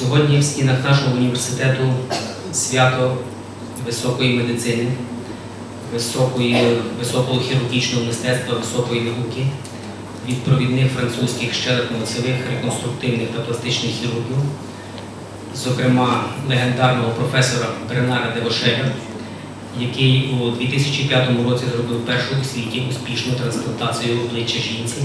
Сьогодні в стінах нашого університету свято високої медицини, високої, високого хірургічного мистецтва, високої науки від провідних французьких щелепно-лицевих, реконструктивних та пластичних хірургів, зокрема легендарного професора Бернара Девошеля, який у 2005 році зробив першу у світі успішну трансплантацію обличчя жінці.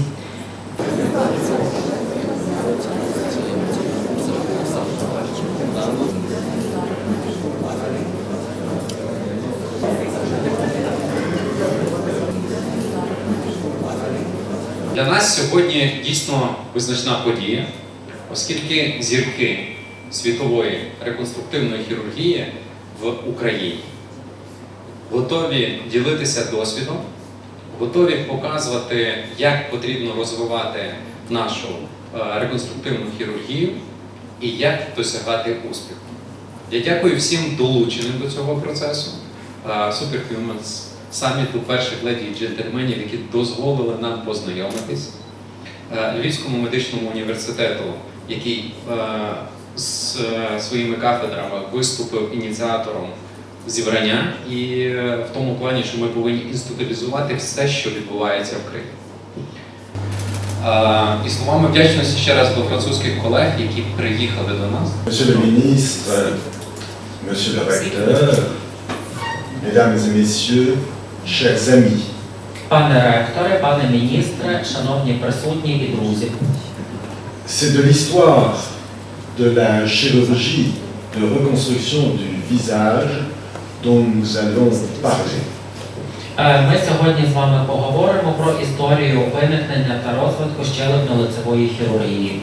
Для нас сьогодні дійсно визначна подія, оскільки зірки світової реконструктивної хірургії в Україні готові ділитися досвідом, готові показувати, як потрібно розвивати нашу е, реконструктивну хірургію і як досягати успіху. Я дякую всім долученим до цього процесу. е, Superhumans, саміту перших леді і джентльменів, які дозволили нам познайомитись. Е, Львівському медичному університету, який е, з е, своїми кафедрами виступив ініціатором зібрання, і в тому плані, що ми повинні інституалізувати все, що відбувається в. Е, І словами вдячності ще раз до французьких колег, які приїхали до нас. Monsieur le ministre, monsieur le recteur, mesdames et messieurs, chers amis, Пане ректоре, пане міністре, шановні присутні і друзі, c'est de l'histoire de la chirurgie de reconstruction du visage dont nous allons parler. Е, ми сьогодні з вами поговоримо про історію виникнення та розвитку щелепно-лицевої хірургії.